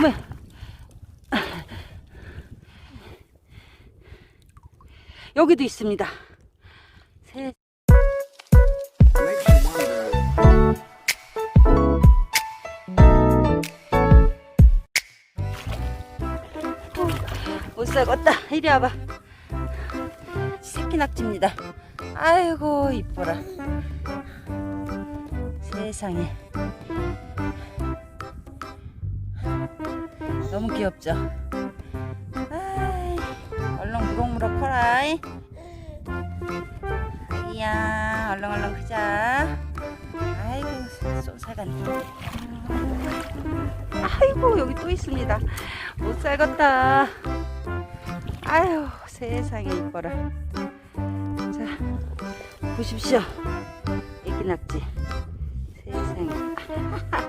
뭐 여기도 있습니다. wonder. 못 살겠다. 이리 와봐. 새끼 낙지입니다. 아이고 이뻐라. 세상에. 너무 귀엽죠? 얼른 무럭무럭 커라이. 아기야, 얼른 얼른 크자. 아이고, 쏜살같네. 아이고, 여기 또 있습니다. 못 살겠다. 아유, 세상에 이뻐라. 자, 보십시오. 애기 낙지. 세상에.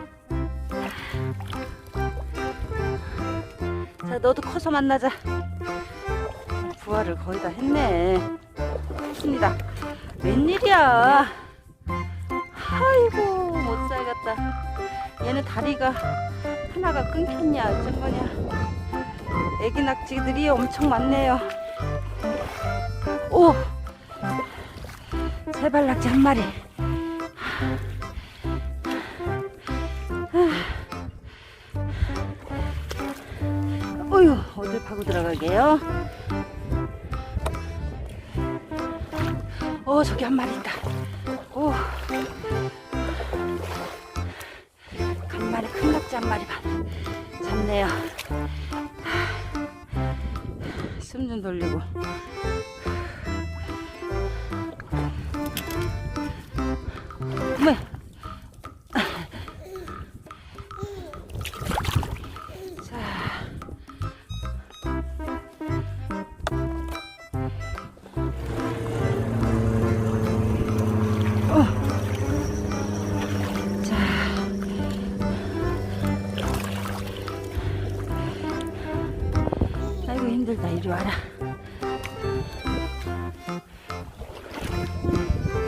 자, 너도 커서 만나자. 부화를 거의 다 했네. 좋습니다. 웬일이야. 아이고, 못 살겠다. 얘는 다리가 하나가 끊겼냐, 어쩐 거냐. 애기 낙지들이 엄청 많네요. 오! 세발 낙지 한 마리. 어딜 파고 들어가게요? 어, 저기 한 마리 있다. 오. 한 마리, 큰 낙지 한 마리 반. 잡네요. 숨 좀 돌리고. 힘들다. 이리 와라.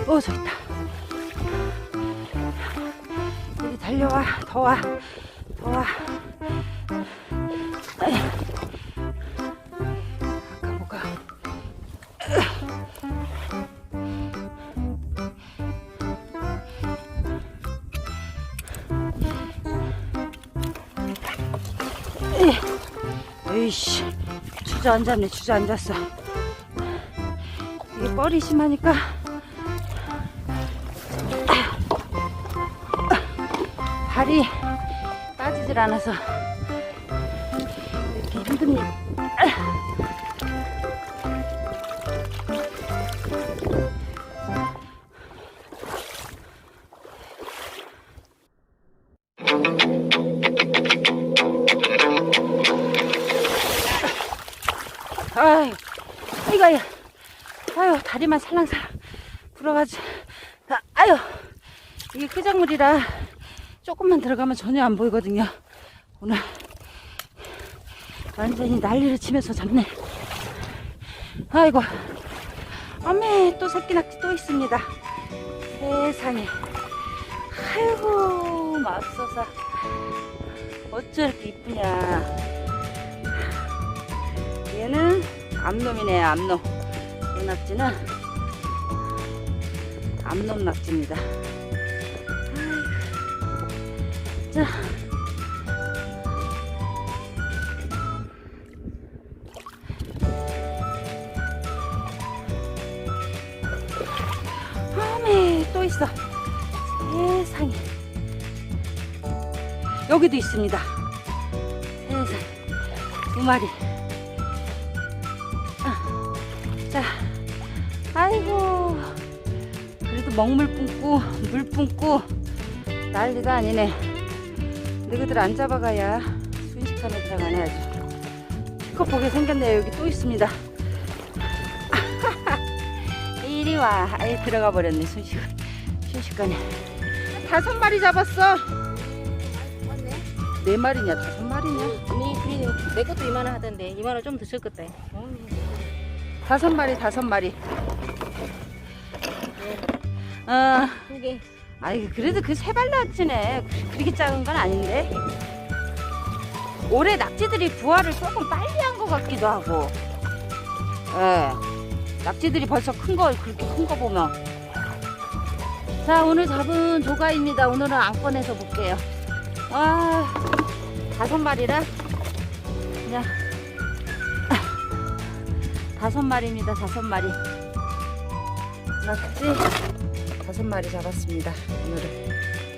어 저기 있다. 이리 달려와. 더와. 더와. 아까 에이씨 주저앉았네 주저앉았어. 이게 뻘이 심하니까. 발이 빠지질 않아서 이렇게 힘듭니다 아유, 이거야. 아유, 다리만 살랑살랑 불어가지고. 아, 아유, 이게 끄장물이라 조금만 들어가면 전혀 안 보이거든요. 오늘 완전히 난리를 치면서 잡네. 아이고, 어메, 또 새끼 낙지 또 있습니다. 세상에. 아이고, 맙소사. 어째 이렇게 이쁘냐. 암놈이네 암놈. 이 낙지는 암놈 낙지입니다. 자. 아메 또 있어. 세상에. 여기도 있습니다. 세상에. 두 마리 먹물 뿜고, 물 뿜고, 난리도 아니네. 너희들 안 잡아가야 순식간에 들어가네 아주. 피커보게 생겼네요. 여기 또 있습니다. 이리 와. 아예 들어가 버렸네. 순식, 순식간에. 다섯 마리 잡았어. 네 마리냐, 다섯 마리냐? 아니 그래도 내 것도 이만원 하던데 이만원 좀더 적겠다. 다섯 마리, 다섯 마리. 어. 아이 그래도 그 세 발 낙지네 그렇게 작은 건 아닌데 올해 낙지들이 부화를 조금 빨리 한 것 같기도 하고. 예. 낙지들이 벌써 큰 거, 그렇게 큰 거 보면. 자, 오늘 잡은 조가입니다. 오늘은 안 꺼내서 볼게요. 아, 다섯 마리라. 그냥. 다섯 마리입니다. 다섯 마리. 낙지 다섯 마리 잡았습니다. 오늘은.